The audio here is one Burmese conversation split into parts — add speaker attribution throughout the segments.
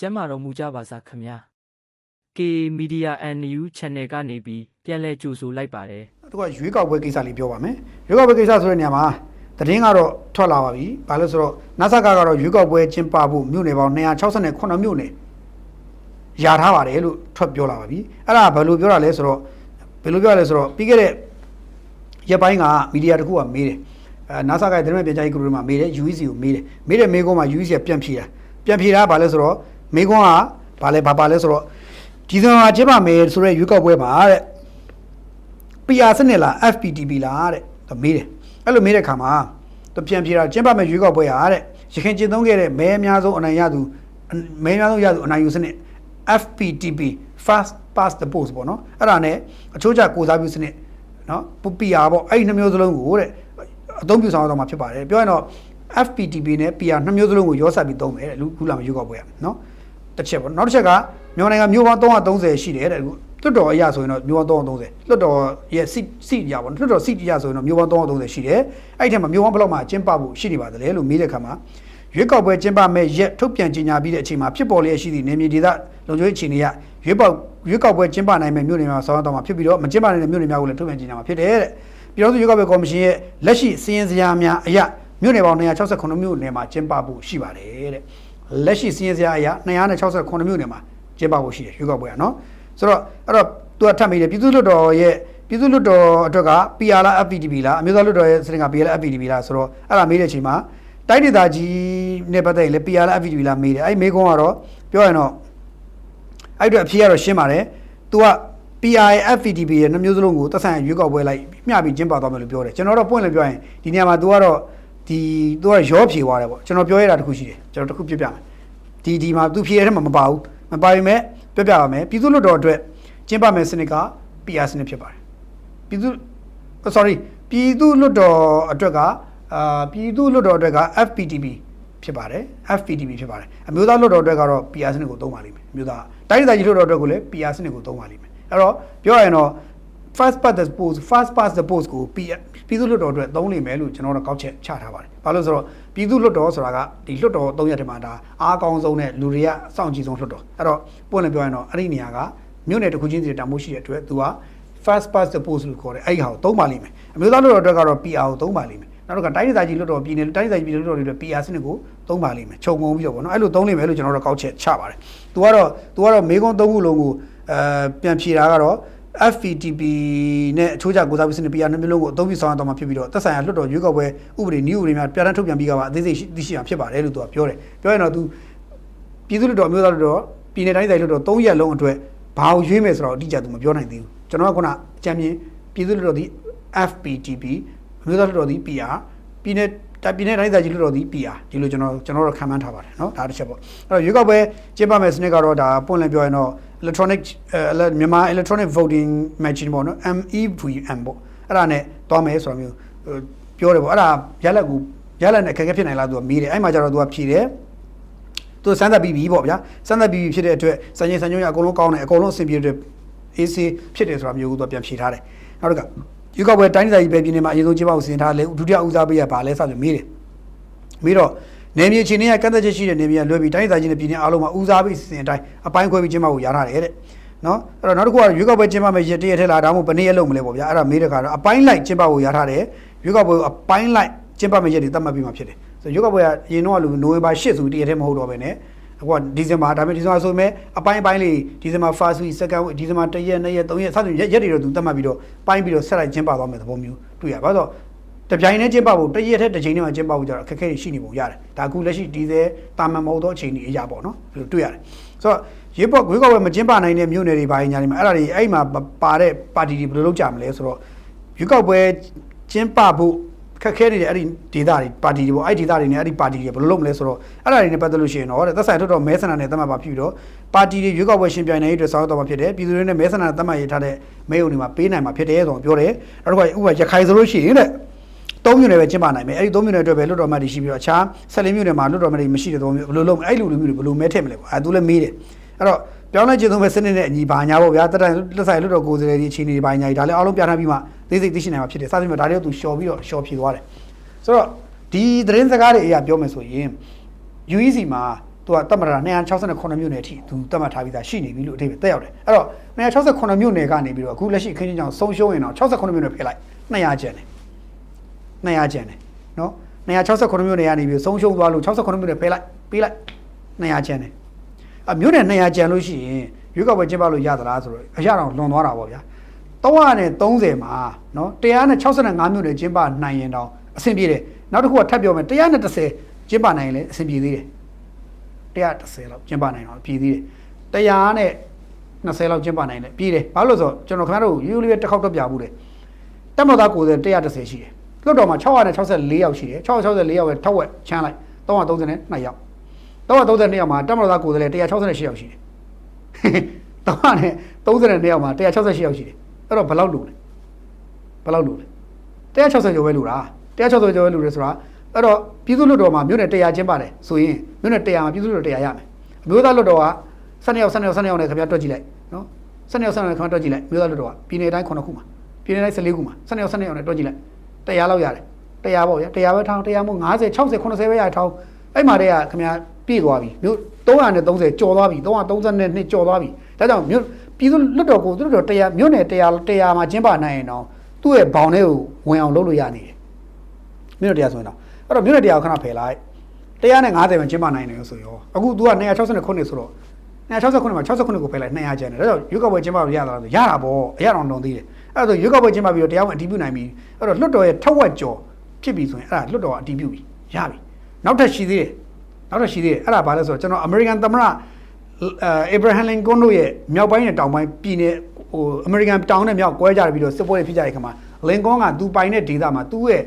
Speaker 1: ကျမ်းမာတော်မူကြပါစားခင်ဗျာ K Media NU Channel ကနေပြီးပြန်လည်ကြိုဆိုလိုက်ပါတယ်
Speaker 2: သူကရွေးကောက်ပွဲကိစ္စလေးပြောပါမယ်ရွေးကောက်ပွဲကိစ္စဆိုတဲ့နေရာမှာသတင်းကတော့ထွက်လာပါပြီဘာလို့ဆိုတော့ NASA ကတော့ရွေးကောက်ပွဲကျင်းပဖို့မြို့နယ်ပေါင်း268မြို့နယ်ယာထားပါတယ်လို့ထွက်ပြောလာပါပြီအဲ့ဒါဘယ်လိုပြောတာလဲဆိုတော့ဘယ်လိုပြောရလဲဆိုတော့ပြီးခဲ့တဲ့ရက်ပိုင်းကမီဒီယာတစ်ခုကမေးတယ်အဲ NASA ကသတင်းမဲ့ပြန်ကြားရေးကရုမှာမေးတယ် UEC ကိုမေးတယ်မေးတယ်မေးခွန်းမှာ UEC ကပြန်ဖြေတာပြန်ဖြေတာကဘာလဲဆိုတော့ မေးခွန်းကဘာလဲဘာပါလဲဆိုတော့ဒီဇင်ဘာကျင်းပမယ်ဆိုတဲ့ရွေးကောက်ပွဲမှာတဲ့ PR စနစ်လား FPTP လားတဲ့သူမေးတယ်အဲ့လိုမေးတဲ့ခါမှာသူပြန်ပြေတာကျင်းပမဲ့ရွေးကောက်ပွဲဟာတဲ့ရခိုင်ကျင်းသုံးခဲ့တဲ့မဲအများဆုံးအနိုင်ရသူမဲအများဆုံးရသူအနိုင်ယူစနစ် FPTP fast pass the post ပေါ့နော်အဲ့ဒါနဲ့အချိုးကျကိုစားပြုစနစ်နော် PR ပေါ့အဲ့ဒီနှစ်မျိုးစလုံးကိုတဲ့အသုံးပြုဆောင်ရတော့မှာဖြစ်ပါတယ်ပြောရင်တော့ FPTP နဲ့ PR နှစ်မျိုးစလုံးကိုရောစပ်ပြီးသုံးမယ်တဲ့လူခုလာမရွေးကောက်ပွဲကနော် တစ်ချက်ပေါ့နောက်တစ်ချက်ကမြန်မာနိုင်ငံမြို့ပေါင်း330ရှိတယ်တဲ့အခုလွတ်တော်အရာဆိုရင်တော့မြို့ပေါင်း330လွတ်တော်ရဲ့စီစီရပါတော့လွတ်တော်စီရဆိုရင်တော့မြို့ပေါင်း330ရှိတယ်အဲ့ဒီထဲမှာမြို့ပေါင်းဘယ်လောက်မှကျင်းပဖို့ရှိနေပါတယ်လို့မေးတဲ့ခါမှာရွေးကောက်ပွဲကျင်းပမဲ့ရက်ထုတ်ပြန်ကြေညာပြီးတဲ့အချိန်မှာဖြစ်ပေါ်လျက်ရှိသည့်နေမြေဒေသလုံခြုံရေးအခြေအနေရရွေးပေါက်ရွေးကောက်ပွဲကျင်းပနိုင်မဲ့မြို့နယ်မှာဆောင်းတော့မှာဖြစ်ပြီးတော့မကျင်းပနိုင်တဲ့မြို့နယ်များကိုလည်းထုတ်ပြန်ကြေညာမှာဖြစ်တယ်တဲ့ပြည်တော်စုရွေးကောက်ပွဲကော်မရှင်ရဲ့လက်ရှိစီရင်စရာများအရမြို့နယ်ပေါင်း268မြို့နယ်မှာကျင်းပဖို့ရှိပါတယ်တဲ့ လက်ရှိစီရင်စရာအရ268မြို့နယ်မှာကျင်းပဖို့ရှိတယ်ရွေးကောက်ပွဲကနော်ဆိုတော့အဲ့တော့သူကထပ်မိတယ်ပြည်သူ့လွှတ်တော်ရဲ့ပြည်သူ့လွှတ်တော်အတွက်က PR လား FPTP လားအမျိုးသားလွှတ်တော်ရဲ့စတင်က PR လား FPTP လားဆိုတော့အဲ့ဒါမေးတဲ့အချိန်မှာတိုင်းဒေသကြီးနဲ့ပတ်သက်ရင်လည်း PR လား FPTP လားမေးတယ်အဲ့ဒီမေးခွန်းကတော့ပြောရရင်တော့အဲ့အတွက်အဖြေကတော့ရှင်းပါတယ်။ तू က PI FPTP ရဲ့နှမျိုးစလုံးကိုသက်ဆိုင်ရာရွေးကောက်ပွဲလိုက်မျှပြီးကျင်းပသွားမယ်လို့ပြောတယ်ကျွန်တော်တော့ပွင့်လည်းပြောရင်ဒီနေရာမှာ तू ကတော့ ဒီ तू ကရောဖြေသွားတယ်ပေါ့ကျွန်တော်ပြောရတာတစ်ခုရှိတယ်ကျွန်တော်တစ်ခုပြပြမယ်ဒီဒီမှာ तू ဖြေရတဲ့မှာမပါဘူးမပါရင်မဲ့ပြပြပါမယ်ပြည်သူ့လွှတ်တော်အတွက်ကျင်းပမယ်စနစ်က PR စနစ်ဖြစ်ပါတယ်ပြည်သူ sorry ပြည်သူ့လွှတ်တော်အတွက်ကအာပြည်သူ့လွှတ်တော်အတွက်က FPTP ဖြစ်ပါတယ် FPTP ဖြစ်ပါတယ်အမျိုးသားလွှတ်တော်အတွက်ကတော့ PR စနစ်ကိုသုံးပါလိမ့်မယ်အမျိုးသားတိုင်းဒေသကြီးလွှတ်တော်အတွက်ကိုလည်း PR စနစ်ကိုသုံးပါလိမ့်မယ်အဲ့တော့ပြောရရင်တော့ first past the post first past the post ကိုပြည်ပြည်သူ့လွှတ်တော်အတွက်သုံးလိမ့်မယ်လို့ကျွန်တော်တို့ကောက်ချက်ချထားပါတယ်ဘာလို့လဲဆိုတော့ပြည်သူ့လွှတ်တော်ဆိုတာကဒီလွှတ်တော်၃ရက်တည်းမှာဒါအားကောင်းဆုံးနဲ့လူတွေကစောင့်ကြည့်ဆုံးလွှတ်တော်အဲ့တော့ပွင့်လည်းပြောရင်တော့အဲ့ဒီနေရာကမြို့နယ်တစ်ခုချင်းစီတန်ဖိုးရှိတဲ့အတွက်သူက first past the post လို့ခေါ်တယ်အဲ့ဒီဟာကိုသုံးပါလိမ့်မယ်အမျိုးသားလွှတ်တော်အတွက်ကတော့ PR ကိုသုံးပါလိမ့်မယ်နောက်ကတိုင်းဒေသကြီးလွှတ်တော်ပြည်နယ်တိုင်းဒေသကြီးပြည်နယ်လွှတ်တော်တွေအတွက် PR စနစ်ကိုသုံးပါလိမ့်မယ်ခြုံငုံပြီးတော့ဗောနော်အဲ့လိုသုံးလိမ့်မယ်လို့ကျွန်တော်တို့ကောက်ချက်ချပါတယ်သူကတော့သူကတော့မေကွန်းသုံးခုလုံးကိုအဲပြန်ဖြေတာကတော့ FPTP နဲ့အချိုးကျကိုစားပြုစနစ် PR နှစ်မျိုးလုံးကိုအသုံးပြုဆောင်ရတော့မှာဖြစ်ပြီးတော့သက်ဆိုင်ရာလွှတ်တော်ရွေးကောက်ပွဲဥပဒေနည်းဥပဒေများပြဋ္ဌာန်းထုတ်ပြန်ပြီးကပါအသေးစိတ်သိရှိရဖြစ်ပါတယ်လို့သူကပြောတယ်ပြောရင်တော့သူပြည်သူ့လွှတ်တော်အမျိုးသားလွှတ်တော်ပြည်နယ်တိုင်းဒေသကြီးလွှတ်တော်၃ရက်လုံးအတွက်ဘာကိုရွေးမယ်ဆိုတော့အတိအကျသူမပြောနိုင်သေးဘူးကျွန်တော်ကခုနအကြံပြင်းပြည်သူ့လွှတ်တော်ဒီ FPTP အမျိုးသားလွှတ်တော်ဒီ PR ပြည်နယ်တပြည်နယ်တိုင်းဒေသကြီးလွှတ်တော်ဒီ PR ဒီလိုကျွန်တော်ကျွန်တော်တို့ခံမှန်းထားပါတယ်เนาะဒါတစ်ချက်ပေါ့အဲ့တော့ရွေးကောက်ပွဲကျင်းပမယ်စနစ်ကတော့ဒါပွင့်လင်းပြောရင်တော့ electronic အဲမြန်မာ electronic voting machine ပေါ့နော် MEVM ပေါ့အဲ့ဒါနဲ့တွားမယ်ဆိုတာမျိုးဟိုပြောတယ်ပေါ့အဲ့ဒါရလက်ကူရလက်နဲ့အခက်အခဲဖြစ်နိုင်လားသူကမေးတယ်အဲ့မှာကျတော့သူကဖြေတယ်သူစမ်းသပ်ပြီးပြီပေါ့ဗျာစမ်းသပ်ပြီးပြီဖြစ်တဲ့အတွက်စံချိန်စံညွှန်းရအကုန်လုံးကောင်းတယ်အကုန်လုံးအဆင်ပြေတဲ့အတွက် AC ဖြစ်တယ်ဆိုတာမျိုးကိုသူကပြန်ဖြေထားတယ်နောက်တစ်ခါရွေးကောက်ပွဲတိုင်းဒေသကြီးပဲပြည်နယ်မှာအရင်ဆုံးကျင်းပဖို့စီစဉ်ထားတယ်ဒုတိယဦးစားပေးရပါလဲစသဖြင့်မေးတယ်မေးတော့ နေမြေချင်းတွေကကန့်သက်ချက်ရှိတဲ့နေမြေကလွှဲပြီးတိုင်းဒေသကြီးနဲ့ပြည်နယ်အားလုံးမှာဦးစားပေးစီစဉ်အတိုင်းအပိုင်းခွဲပြီးကျင်းပဖို့ရထားတယ်တဲ့နော်အဲ့တော့နောက်တစ်ခုကရွေးကောက်ပွဲကျင်းပမယ်ရက်တရက်ထဲလာဒါမှမဟုတ်ဘယ်နေ့ရက်လုံးမလဲပေါ့ဗျာအဲ့ဒါမေးတဲ့ခါတော့အပိုင်းလိုက်ကျင်းပဖို့ရထားတယ်ရွေးကောက်ပွဲအပိုင်းလိုက်ကျင်းပမယ်ရက်တွေသတ်မှတ်ပြီးမှဖြစ်တယ်ဆိုရွေးကောက်ပွဲကအရင်တော့ကလူနိုဝင်ဘာ8ဆိုတရက်ထဲမဟုတ်တော့ဘဲနဲ့အခုကဒီဇင်ဘာဒါပေမဲ့ဒီဇင်ဘာဆိုရင်အပိုင်းပိုင်းလေးဒီဇင်ဘာ first week second week ဒီဇင်ဘာ1ရက်2ရက်3ရက်စသဖြင့်ရက်ရက်တွေတော့သူသတ်မှတ်ပြီးတော့ပိုင်းပြီးတော့ဆက်လိုက်ကျင်းပသွားမယ်သဘောမျိုးတွေ့ရပါတော့ တပြိုင်တည်းကျင်းပဖို့တရက်ထက်တစ်ချိန်တည်းမှာကျင်းပဖို့ကြတော့အခက်အခဲတွေရှိနေပုံရတယ်ဒါအခုလက်ရှိဒီဇယ်တာမန်မဟုတ်သောအချိန်တွေအရာပေါ့နော်ဒီလိုတွေ့ရတယ်ဆိုတော့ရေပေါ်ဝေးကောက်ဝဲမကျင်းပနိုင်တဲ့မြို့နယ်တွေဘာညာတွေမှာအဲ့ဒါတွေအဲ့မှာပါတဲ့ပါတီတွေဘယ်လိုလုပ်ကြမလဲဆိုတော့ရွေးကောက်ပွဲကျင်းပဖို့ခက်ခဲနေတဲ့အဲ့ဒီဒေသတွေပါတီတွေပေါ့အဲ့ဒီဒေသတွေနဲ့အဲ့ဒီပါတီတွေဘယ်လိုလုပ်မလဲဆိုတော့အဲ့ဒါတွေနဲ့ပတ်သက်လို့ရှိရင်တော့သက်ဆိုင်ထုတ်တော့မဲဆန္ဒနဲ့သတ်မှတ်ပါဖြစ်ပြီးတော့ပါတီတွေရွေးကောက်ပွဲရှင်ပြိုင်နိုင်ရေးအတွက်ဆောင်ရွက်တော့မှာဖြစ်တယ်ပြည်သူတွေနဲ့မဲဆန္ဒသတ်မှတ်ရေးထားတဲ့မဲုံတွေမှာပေးနိုင်မှာဖြစ်တယ်ဆိုတော့ပြောတယ်နောက်တစ်ခါဥပမာရခိုင်ဆိုလို့ရှိရင်တဲ့ သုံးမြို့နယ်ပဲကျင်းပနိုင်မယ်အဲ့ဒီသုံးမြို့နယ်အတွက်ပဲလွတ်တော်မှတ်တွေရှိပြီးတော့အခြား၁၄မြို့နယ်မှာလွတ်တော်မှတ်တွေမရှိတဲ့သုံးမြို့ဘယ်လိုလုပ်မလဲအဲ့လိုလူမျိုးတွေဘယ်လိုမဲထည့်မလဲပေါ့အဲသူလည်းမေးတယ်အဲ့တော့ပြောင်းလဲခြင်းသုံးပဲစနစ်နဲ့အညီဘာညာပေါ့ဗျာတက်တိုင်လက်ဆိုင်လွတ်တော်ကိုယ်စားလှယ်ဒီအခြေအနေတွေဘာညာတွေဒါလည်းအားလုံးပြထားပြီးမှသိသိသိရှိနိုင်မှာဖြစ်တယ်စသဖြင့်ဒါတွေကသူရှော်ပြီးတော့ရှော်ဖြေသွားတယ်ဆိုတော့ဒီသတင်းစကားတွေအရာပြောမယ်ဆိုရင် UEC မှာသူကတတ်မှတ်တာ268မြို့နယ်အထိသူတတ်မှတ်ထားပြီးသားရှိနေပြီလို့အထိပ္ပယ်တက်ရောက်တယ်အဲ့တော့268မြို့နယ်ကနေပြီးတော့အခုလက်ရှိအခင်းချင်းကြောင့်ဆုံးရှုံးရင်တော့68မြို့နယ်ဖယ်လိုက်200ကျန်တယ် 200ကျန်တယ်နော်268မြို့နယ်ကနေပြီးဆုံးရှုံးသွားလို့68မြို့နယ်ဖယ်လိုက်ပေးလိုက်200ကျန်တယ်အမြို့နယ်200ကျန်လို့ရှိရင်ရွေးကောက်ပွဲကျင်းပလို့ရသလားဆိုတော့အရအောင်လွန်သွားတာပေါ့ဗျာ330မှာနော်165မြို့နယ်ကျင်းပနိုင်ရင်တော့အဆင်ပြေတယ်နောက်တစ်ခုကထပ်ပြောမယ်130ကျင်းပနိုင်ရင်လည်းအဆင်ပြေသေးတယ်130လောက်ကျင်းပနိုင်တော့ပြည်သေးတယ်100နဲ့20လောက်ကျင်းပနိုင်တယ်ပြည်တယ်ဘာလို့လဲဆိုတော့ကျွန်တော်ခင်ဗျားတို့ယူလေးတစ်ခေါက်တော့ပြဘူးတယ်တက်မတော်သား90 130ရှိတယ် လွတ်တော်မှာ664ယောက်ရှိတယ်664ယောက်ရဲ့ထောက်ဝက်ချမ်းလိုက်332ယောက်332ယောက်မှာတက်မတော်သား90လည်း168ယောက်ရှိတယ်တော့နဲ့32ယောက်မှာ168ယောက်ရှိတယ်အဲ့တော့ဘယ်လောက်လို့လဲဘယ်လောက်လို့လဲ160ကျော်ပဲလို့လား160ကျော်ပဲလို့လဲဆိုတာအဲ့တော့ပြည်သူ့လွတ်တော်မှာမြို့နယ်100ကျင်းပါတယ်ဆိုရင်မြို့နယ်100မှာပြည်သူ့လွတ်တော်100ရမယ်အမျိုးသားလွတ်တော်က12ယောက်12ယောက်12ယောက်နဲ့ခင်ဗျားတွက်ကြည့်လိုက်နော်12ယောက်12ယောက်နဲ့ခင်ဗျားတွက်ကြည့်လိုက်အမျိုးသားလွတ်တော်ကပြည်နယ်တိုင်း9ခုမှာပြည်နယ်တိုင်း14ခုမှာ12ယောက်12ယောက်နဲ့တွက်ကြည့်လိုက် 100လောက်ရတယ်100ပေါ့ဗျာ100ပဲထောင်း100မို့50 60 80ပဲရထောင်းအဲ့မှာတည်းကခင်ဗျားပြည့်သွားပြီမြို့330ကျော်သွားပြီ332ကျော်သွားပြီဒါကြောင့်မြို့ပြည်သူ့လွတ်တော်ကိုသူတို့တော်100မြို့နယ်100 100မှာကျင်းပနိုင်ရင်တော့သူ့ရဲ့ဘောင်ထဲကိုဝင်အောင်လုပ်လို့ရနေတယ်မြို့နယ်100ဆိုရင်တော့အဲ့တော့မြို့နယ်100ကိုခဏဖယ်လိုက်150မှာကျင်းပနိုင်တယ်ဆိုရောအခု तू က269နေဆိုတော့269မှာ69ကိုဖယ်လိုက်200ကျန်တယ်ဒါကြောင့်ရွေးကောက်ပွဲကျင်းပလို့ရတာဆိုရတာပေါ့အရအောင်လုံးသေးတယ် အဲ့ဒါဆိုရွေးကောက်ပွဲကျင်းပပြီးတော့တရားဝင်အတည်ပြုနိုင်ပြီအဲ့တော့လွတ်တော်ရဲ့ထက်ဝက်ကျော်ဖြစ်ပြီဆိုရင်အဲ့ဒါလွတ်တော်ကအတည်ပြုပြီရပြီနောက်ထပ်ရှိသေးတယ်နောက်ထပ်ရှိသေးတယ်အဲ့ဒါဘာလဲဆိုတော့ကျွန်တော်အမေရိကန်သမ္မတအေဗရာဟမ်လင်ကွန်တို့ရဲ့မြောက်ပိုင်းနဲ့တောင်ပိုင်းပြည်နယ်ဟိုအမေရိကန်တောင်နဲ့မြောက်ကွဲကြပြီးတော့စစ်ပွဲတွေဖြစ်ကြတဲ့ခါမှာလင်ကွန်ကသူပိုင်တဲ့ဒေသမှာသူ့ရဲ့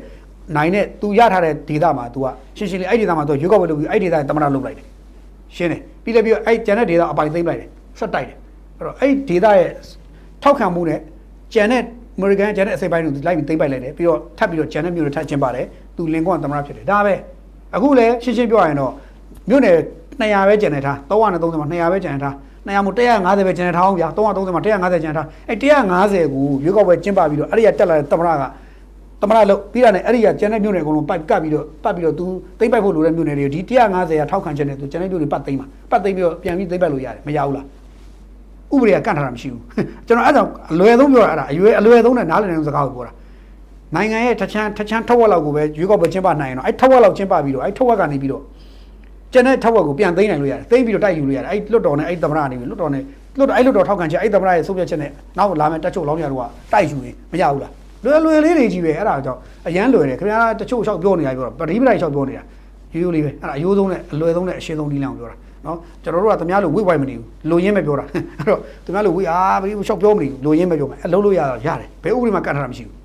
Speaker 2: နိုင်တဲ့သူရထားတဲ့ဒေသမှာ तू ကရှင်းရှင်းလေးအဲ့ဒေသမှာ तू ရွေးကောက်ပွဲလုပ်ပြီးအဲ့ဒေသရဲ့သမ္မတလုပ်လိုက်တယ်ရှင်းတယ်ပြီးလည်းပြီးတော့အဲ့ကျန်တဲ့ဒေသအပိုင်သိမ်းလိုက်တယ်ဆက်တိုက်တယ်အဲ့တော့အဲ့ဒေသရဲ့ထောက်ခံမှုနဲ့ ကျန်တဲ့ American ကျန်တဲ့အစိပ်ပိုင်းတို့လိုက်ပြီးသိမ်းပိုက်လိုက်တယ်ပြီးတော့ထပ်ပြီးတော့ကျန်တဲ့မြို့တွေထပ်ကျင်းပါတယ်သူလင်ကွန်ကသမ္မတဖြစ်တယ်ဒါပဲအခုလည်းရှင်းရှင်းပြောရရင်တော့မြို့နယ်200ပဲကျန်နေထား330မှာ200ပဲကျန်နေထား200မို့150ပဲကျန်နေထားအောင်ဗျာ330မှာ150ကျန်နေထားအဲ့150ကိုရွေးကောက်ပွဲကျင်းပပြီးတော့အဲ့ဒီကတက်လာတဲ့သမ္မတကသမ္မတလို့ပြီးတာနဲ့အဲ့ဒီကကျန်တဲ့မြို့နယ်အကုန်လုံးပိုက်ကပ်ပြီးတော့ပတ်ပြီးတော့သူသိမ့်ပိုက်ဖို့လိုတဲ့မြို့နယ်တွေဒီ150ကထောက်ခံချက်နဲ့သူကျန်တဲ့မြို့တွေပတ်သိမ့်မှာပတ်သိမ့်ပြီးတော့ပြန်ပြီးသိမ့်ပိုက်လို့ရတယ်မရဘူးလား ဥပဒေကကန့်ထားတာမရှိဘူးကျွန်တော်အဲ့ဒါအလွယ်ဆုံးပြောတာအဲ့ဒါအရွယ်အလွယ်ဆုံးနဲ့နားလည်နေတဲ့စကားကိုပြောတာနိုင်ငံရဲ့တချမ်းတချမ်းထက်ဝက်လောက်ကိုပဲရွေးကောက်ပွဲကျင်းပနိုင်ရင်တော့အဲ့ထက်ဝက်လောက်ကျင်းပပြီးတော့အဲ့ထက်ဝက်ကနေပြီးတော့ကျန်တဲ့ထက်ဝက်ကိုပြန်သိမ်းနိုင်လို့ရတယ်သိမ်းပြီးတော့တိုက်ယူလို့ရတယ်အဲ့လွတ်တော်နဲ့အဲ့သမ္မတနေပြီးလွတ်တော်နဲ့လွတ်တော်အဲ့လွတ်တော်ထောက်ခံချက်အဲ့သမ္မတရဲ့ဆုံးဖြတ်ချက်နဲ့နောက်လာမယ့်တက်ချုပ်လောင်းရတော့တိုက်ယူရင်မရဘူးလားလွယ်လွယ်လေးတွေကြီးပဲအဲ့ဒါကြောင့်အရန်လွယ်တယ်ခင်ဗျားတချို့လျှောက်ပြောနေတာပြောတာပရိပဒိုက်လျှောက်ပြောနေတာရိုးရိုးလေးပဲအဲ့ဒါအယိုးဆုံးနဲ့အလွယ်ဆုံးနဲ့အရှင်းဆုံးနည်းလမ်းကိုပြောတာ နော်ကျွန်တော်တို့ကတမားလို့ဝိဝိုင်မနေဘူးလိုရင်းပဲပြောတာအဲ့တော့တမားလို့ဝိအာဘယ်လိုရှောက်ပြောမနေဘူးလိုရင်းပဲပြောမှာအလုံးလို့ရတော့ရတယ်ဘယ်ဥပဒေမှာကန့်ထားတာမရှိဘူး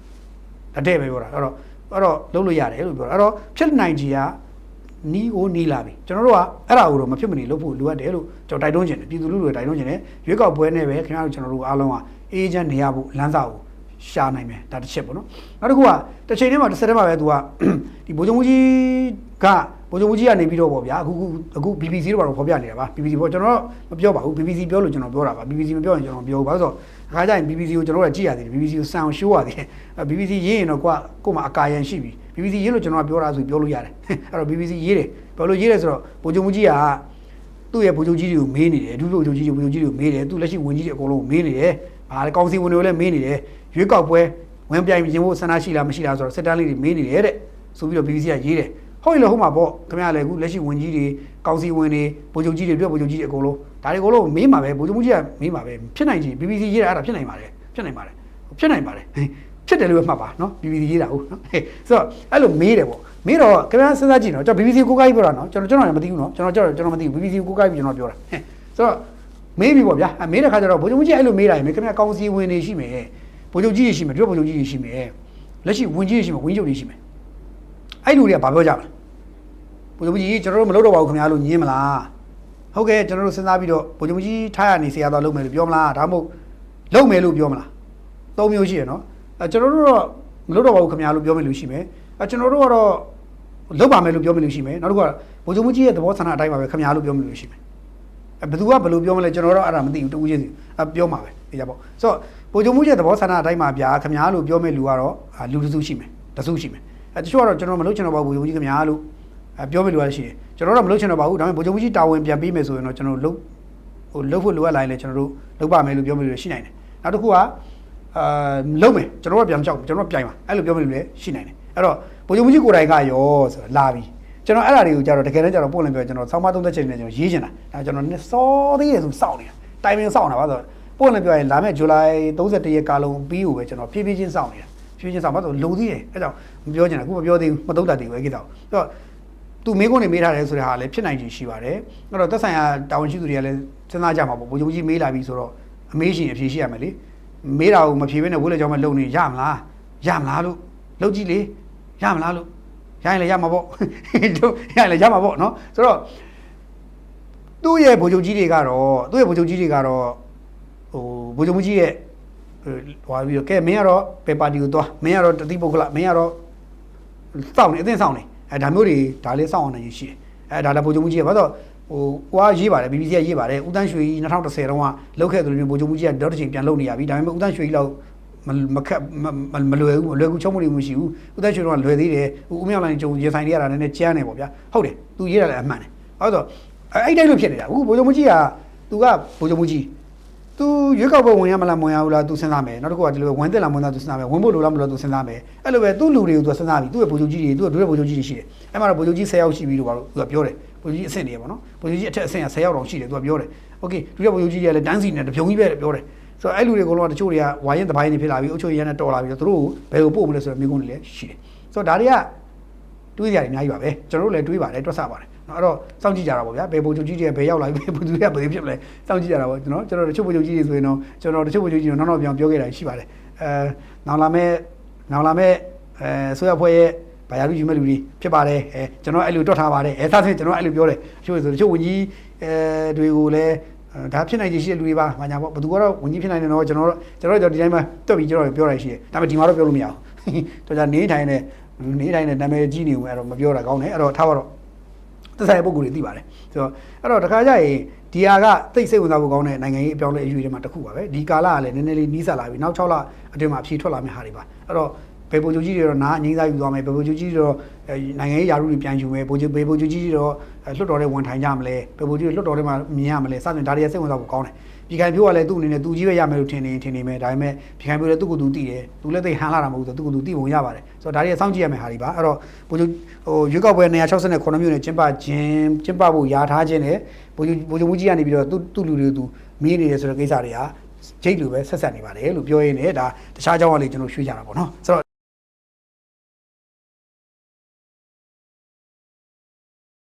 Speaker 2: အတဲ့ပဲပြောတာအဲ့တော့အဲ့တော့လုံးလို့ရတယ်လို့ပြောတာအဲ့တော့ဖြစ်နိုင်ကြီးကနီးကိုနီးလာပြီကျွန်တော်တို့ကအဲ့ဒါကိုတော့မဖြစ်မနေလုပ်ဖို့လိုအပ်တယ်လို့ကျွန်တော်တိုက်တွန်းချင်တယ်ပြည်သူလူထုတွေတိုက်တွန်းချင်တယ်ရွေးကောက်ပွဲနဲ့ပဲခင်ဗျားတို့ကျွန်တော်တို့အားလုံးကအေဂျင့်နေရဖို့လမ်းစာကိုရှာနိုင်မယ်ဒါတစ်ချက်ပေါ့နော်နောက်တစ်ခုကတစ်ချိန်တည်းမှာတစ်ဆက်တည်းမှာပဲသူကဒီဘိုးချုပ်ကြီးက ဘိုးချုပ်ကြီးကနေပြီးတော့ပေါ့ဗျာအခုအခု BBC တို့ဘာလို့ဖော်ပြနေတာပါ BBC ပေါ့ကျွန်တော်မပြောပါဘူး BBC ပြောလို့ကျွန်တော်ပြောတာပါ BBC မပြောရင်ကျွန်တော်ပြောဘူးဘာလို့ဆိုတော့အခါကျရင် BBC ကိုကျွန်တော်ကကြည့်ရသေးတယ် BBC ကိုစံရှိုးရသေးတယ် BBC ရေးရင်တော့ကိုကကို့မှာအကာရန်ရှိပြီ BBC ရေးလို့ကျွန်တော်ကပြောတာဆိုပြောလို့ရတယ်အဲ့တော့ BBC ရေးတယ်ဘာလို့ရေးလဲဆိုတော့ဘိုးချုပ်ကြီးကသူ့ရဲ့ဘိုးချုပ်ကြီးတွေကိုမေးနေတယ်အထူးဘိုးချုပ်ကြီးတွေဘိုးချုပ်ကြီးတွေကိုမေးတယ်သူလက်ရှိဝင်ကြီးတွေအကုန်လုံးကိုမေးနေတယ်ဘာလဲကောင်စီဝင်တွေကိုလည်းမေးနေတယ်ရွေးကောက်ပွဲဝင်ပြိုင်ရင်ဖို့ဆန္ဒရှိလားမရှိလားဆိုတော့စစ်တမ်းလေးတွေမေးနေတယ်တဲ့ဆိုပြီးတော့ BBC ကရေးတယ် ဟုတ်ပြီလို့ဟုတ်မှာပေါ့ခင်ဗျားလည်းအခုလက်ရှိဝင်ကြီးတွေကောင်စီဝင်တွေဗိုလ်ချုပ်ကြီးတွေပြောဗိုလ်ချုပ်ကြီးတွေအကုန်လုံးဒါတွေအကုန်လုံးမေးမှာပဲဗိုလ်ချုပ်ကြီးကမေးမှာပဲဖြစ်နိုင်ချင် BBC ရေးတာအဲ့ဒါဖြစ်နိုင်ပါတယ်ဖြစ်နိုင်ပါတယ်ဖြစ်နိုင်ပါတယ်ဖြစ်တယ်လို့ပဲမှတ်ပါနော် BBC ရေးတာဟုတ်နော်ဟဲ့ဆိုတော့အဲ့လိုမေးတယ်ပေါ့မေးတော့ခင်ဗျားစဉ်းစားကြည့်နော်ကျွန်တော် BBC ကိုကိုက်ပြောတာနော်ကျွန်တော်ကျွန်တော်လည်းမသိဘူးနော်ကျွန်တော်ကျွန်တော်ကျွန်တော်မသိဘူး BBC ကိုကိုက်ပြီးကျွန်တော်ပြောတာဟဲ့ဆိုတော့မေးပြီပေါ့ဗျာအမေးတဲ့ခါကျတော့ဗိုလ်ချုပ်ကြီးအဲ့လိုမေးတာရင်ခင်ဗျားကောင်စီဝင်နေရှိမယ်ဗိုလ်ချုပ်ကြီးရှိမယ်ပြောဗိုလ်ချုပ်ကြီးရှိမယ်လက်ရှိဝင်ကြီးရှိမယ်ဝင်ချုပ်ကြီးရှိမယ်အဲ့လူတွေကဘာပြောကြမလဲ ဗိုလ်ချုပ်ကြီးကျွန်တော်တို့မလုပ်တော့ပါဘူးခင်ဗျားလို့ညင်းမလားဟုတ်ကဲ့ကျွန်တော်တို့စဉ်းစားပြီးတော့ဗိုလ်ချုပ်ကြီးထားရနေဆရာတော်လုပ်မယ်လို့ပြောမလားဒါမှမဟုတ်လုပ်မယ်လို့ပြောမလားသုံးမျိုးရှိရနော်အဲကျွန်တော်တို့တော့မလုပ်တော့ပါဘူးခင်ဗျားလို့ပြောမယ်လို့ရှိမယ်အဲကျွန်တော်တို့ကတော့လုပ်ပါမယ်လို့ပြောမယ်လို့ရှိမယ်နောက်တစ်ခုကဗိုလ်ချုပ်ကြီးရဲ့သဘောဆန္ဒအတိုင်းပါပဲခင်ဗျားလို့ပြောမယ်လို့ရှိမယ်အဲဘယ်သူကဘယ်လိုပြောမလဲကျွန်တော်တော့အဲ့ဒါမသိဘူးတူချင်းစီအဲပြောမှာပဲဒီကြပေါ့ဆိုတော့ဗိုလ်ချုပ်မှုရဲ့သဘောဆန္ဒအတိုင်းမှာဗျာခင်ဗျားလို့ပြောမဲ့လူကတော့လူတစ်စုရှိမယ်တစ်စုရှိမယ်အဲတချို့ကတော့ကျွန်တော်မလုပ်ချင်တော့ပါဘူးဗိုလ်ချုပ်ကြီးခင်ဗျားလို့ အဲပြောမိလို့ရရှိတယ်ကျွန်တော်တို့မလုပ်ချင်တော့ပါဘူးဒါပေမဲ့ဗိုလ်ချုပ်ကြီးတာဝန်ပြန်ပေးမယ်ဆိုရင်တော့ကျွန်တော်တို့လုပ်ဟိုလုပ်ဖို့လိုအပ်လာရင်လည်းကျွန်တော်တို့လုပ်ပါမယ်လို့ပြောမိလို့ရှိနိုင်တယ်နောက်တစ်ခုကအာလုပ်မယ်ကျွန်တော်တို့ကပြန်မကြောက်ဘူးကျွန်တော်တို့ပြိုင်ပါအဲ့လိုပြောမိလို့လည်းရှိနိုင်တယ်အဲ့တော့ဗိုလ်ချုပ်ကြီးကိုယ်တိုင်ကရောဆိုတာလာပြီကျွန်တော်အဲ့ဒါတွေကိုကြတော့တကယ်တမ်းကျတော့ပို့လင်းပြောကျွန်တော်ဆောင်းမသုံးသက်ချက်နေကျွန်တော်ရေးချင်တာဒါကျွန်တော်နဲ့စောသေးတယ်ဆိုစောင့်နေတာတိုင်ပင်စောင့်တာပါဆိုပို့လင်းပြောရင်လာမယ့်ဇူလိုင်31ရက်ကာလုံးပြီးကိုပဲကျွန်တော်ဖြည်းဖြည်းချင်းစောင့်နေတာဖြည်းဖြည်းချင်းစောင့်ပါဆိုလုံသေးတယ်အဲ့ကြောင့်မပြောချင်တာအခုမပြောသေးဘူးမသုံးတတ်သေးဘူးအဲ့ကိစ္စကိုအဲ့တော့ သူမေးခွန်းနေမေးထားတယ်ဆိုတဲ့ဟာလည်းဖြစ်နိုင်ချင်ရှိပါတယ်အဲ့တော့သက်ဆိုင်ရာတာဝန်ရှိသူတွေကလည်းစဉ်းစားကြမှာပေါ့ဘိုးချုပ်ကြီးမေးလာပြီဆိုတော့အမေးရှင်အဖြေရှိရမယ်လေမေးတာကိုမဖြေဘဲနဲ့ဝိလေကြောင့်မလုံနေရမလားရမလားလို့လုံကြည့်လေရမလားလို့ရရင်လည်းရမှာပေါ့တို့ရရင်လည်းရမှာပေါ့နော်ဆိုတော့သူ့ရဲ့ဘိုးချုပ်ကြီးတွေကတော့သူ့ရဲ့ဘိုးချုပ်ကြီးတွေကတော့ဟိုဘိုးချုပ်ကြီးရဲ့ဟိုပြီးတော့ကဲမင်းကတော့ပေပါတီကိုသွားမင်းကတော့တတိပုဂ္ဂလမင်းကတော့စောင့်နေအသိစောင့်နေ အဲဒါမျိုးတွေဒါလေးစောင့်အောင်နေရှိတယ်အဲဒါလည်းဗိုလ်ချုပ်မှုကြီးကဘာလို့ဟိုဟိုကရေးပါတယ် BBC ကရေးပါတယ်ဦးတန်းရွှေကြီး2010တုန်းကလောက်ခဲ့သူတွေမျိုးဗိုလ်ချုပ်မှုကြီးကတော့တစ်ချိန်ပြန်လုပ်နေရပြီဒါပေမဲ့ဦးတန်းရွှေကြီးလောက်မမခက်မလွယ်ဘူးမလွယ်ကူချုံမှုတွေမရှိဘူးဦးတန်းရွှေတော့လွယ်သေးတယ်ဦးမြောက်လိုင်းကြုံရေဆိုင်တွေရတာနည်းနည်းကြမ်းနေပေါ့ဗျာဟုတ်တယ်သူရေးတာလည်းအမှန်တယ်ဟုတ်တော့အဲ့တိုင်းလို့ဖြစ်နေတာအခုဗိုလ်ချုပ်မှုကြီးကသူကဗိုလ်ချုပ်မှုကြီး သူရွေးကောက်ပွဲဝင်ရမလားမဝင်ရဘူးလားသူစဉ်းစားမယ်နောက်တစ်ခုကဒီလိုဝင်တက်လာမဝင်တာသူစဉ်းစားမယ်ဝင်ဖို့လိုလားမလိုသူစဉ်းစားမယ်အဲ့လိုပဲသူ့လူတွေကိုသူစဉ်းစားပြီသူ့ရဲ့ဗိုလ်ချုပ်ကြီးတွေသူ့ရဲ့ဒုတိယဗိုလ်ချုပ်ကြီးတွေရှိတယ်အဲ့မှာတော့ဗိုလ်ချုပ်ကြီး10ယောက်ရှိပြီလို့ပါလို့သူကပြောတယ်ဗိုလ်ချုပ်ကြီးအဆင့်တွေပေါ့နော်ဗိုလ်ချုပ်ကြီးအထက်အဆင့်က10ယောက်တောင်ရှိတယ်သူကပြောတယ်โอเคဒုတိယဗိုလ်ချုပ်ကြီးတွေကလည်းတန်းစီနေတပြုံကြီးပဲပြောတယ်ဆိုတော့အဲ့လူတွေကတော့တချို့တွေကဝါရင်တပိုင်းနေဖြစ်လာပြီအုပ်ချုပ်ရေးရနဲ့တော်လာပြီသူတို့ဘယ်လိုပို့မလဲဆိုတော့မိကုန်းတွေလည်းရှိတယ်ဆိုတော့ဒါတွေကတွေးကြရတယ်အများကြီးပါပဲကျွန်တော်တို့လည်းတွေးပါတယ်တွက်ဆပါတယ် နော်အဲ့တော့စောင့်ကြည့်ကြတာပေါ့ဗျာဘယ်ဗိုလ်ချုပ်ကြီးတွေဘယ်ရောက်လာပြီဘယ်ဗိုလ်ချုပ်တွေကဘယ်ဖြစ်မလဲစောင့်ကြည့်ကြတာပေါ့ကျွန်တော်ကျွန်တော်တချို့ဗိုလ်ချုပ်ကြီးတွေဆိုရင်တော့ကျွန်တော်တချို့ဗိုလ်ချုပ်ကြီးတွေနောက်နောက်ပြောင်ပြောခဲ့တာရှိပါတယ်အဲနောက်လာမဲ့နောက်လာမဲ့အဲဆိုရဖွဲ့ရဲ့ဘာယာလူယူမဲ့လူတွေဖြစ်ပါတယ်အဲကျွန်တော်အဲ့လိုတွက်ထားပါတယ်အဲသားချင်းကျွန်တော်အဲ့လိုပြောတယ်တချို့ဆိုတချို့ဝန်ကြီးအဲတွေကိုလည်းဒါဖြစ်နိုင်ခြေရှိတဲ့လူတွေပါဘာညာပေါ့ဘယ်သူကတော့ဝန်ကြီးဖြစ်နိုင်တယ်တော့ကျွန်တော်ကျွန်တော်တို့ဒီတိုင်းမှာတွက်ပြီးကျွန်တော်ပြောရရှိတယ်ဒါပေမဲ့ဒီမှာတော့ပြောလို့မရဘူးတော်ကြနေထိုင်နေနေတိုင်းနဲ့နာမည်ကြီးနေဦးအဲ့တော့မပြောတာကောင်းတယ်အဲ့တော့ထားပါတော့ သက်ဆိုင်တဲ့ပုံကိုယ်တွေသိပါတယ်ဆိုတော့အဲ့တော့တခါကျရင်ဒီဟာကသိစိတ်ဝင်စားဖို့ကောင်းတဲ့နိုင်ငံရေးအပြောင်းလဲအယူတွေမှာတစ်ခုပါပဲဒီကာလကလည်းနည်းနည်းလေးနီးစပ်လာပြီနောက်6လအတွင်းမှာအဖြေထွက်လာမယ့်ဟာတွေပါအဲ့တော့ဘေဘိုဂျူကြီးတွေတော့နားအငိမ့်စားယူသွားမယ်ဘေဘိုဂျူကြီးတွေတော့နိုင်ငံရေးယာရုတွေပြန်ယူမယ်ဘိုဂျူဘေဘိုဂျူကြီးတွေတော့လွတ်တော်တွေဝန်ထိုင်ကြမလဲဘေဘိုဂျူတွေလွတ်တော်တွေမှာမြင်ရမလဲစသဖြင့်ဒါတွေကစိတ်ဝင်စားဖို့ကောင်းတယ် ပြည်ခိုင်ဖြိုးကလည်းသူ့အနေနဲ့သူကြီးပဲရမယ်လို့ထင်နေထင်နေမယ်ဒါပေမဲ့ပြည်ခိုင်ဖြိုးလည်းသူ့ကိုယ်သူသိတယ်သူလည်းသိဟန်လာတာမဟုတ်ဘူးသူ့ကိုယ်သူသိပုံရပါတယ်ဆိုတော့ဒါတွေကစောင့်ကြည့်ရမယ့်ဟာတွေပါအဲ့တော့ဘိုဂျူဟိုရွေးကောက်ပွဲ169မြို့နယ်ကျင်းပခြင်းကျင်းပဖို့ယာထားခြင်းနဲ့ဘိုဂျူဘိုဂျူမူကြီးကနေပြီးတော့သူ့သူ့လူတွေကိုသူမင်းနေတယ်ဆိုတဲ့ကိစ္စတွေကဂျိတ်လိုပဲဆက်ဆက်နေပါတယ်လို့ပြောရင်းနဲ့ဒါတခြားအကြောင်းအရာလေးကျွန်တော်ရွှေ့ကြတာပေါ့နော်ဆိုတော့